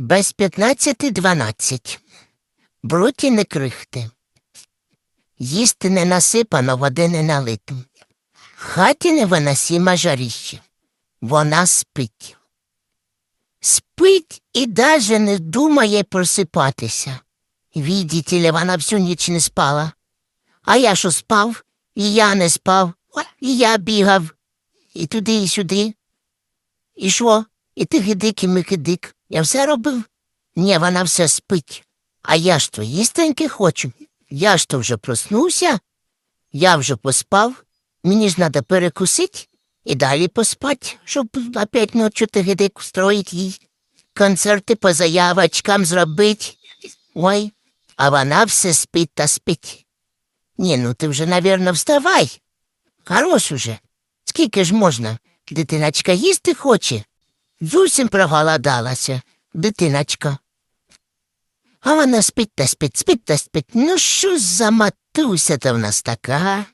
Без п'ятнадцяти дванадцять. Бруті не крихти. Їсти не насипано, води не налито. Хаті не виносіма жаріще. Вона спить. Спить і даже не думає просипатися. Віддіті ли, вона всю ніч не спала. А я що спав, і я не спав, і я бігав, і туди, і сюди. І що? І ти гидик, і микидик. Я все робив? Ні, вона все спить. А я ж то їстеньки хочу. Я ж то вже проснувся, я вже поспав, мені ж треба перекусити і далі поспать, щоб опять ночі ти гидик устроїть їй. Концерти по заявочкам зробить. Ой, а вона все спить та спить. Ні, ну ти вже, навірно, вставай. Хорош уже. Скільки ж можна? Дитиначка їсти хоче. Зовсім проголодалася, дитиначка. А вона спить та спить, спить та спить. Ну що за матуся то в нас така?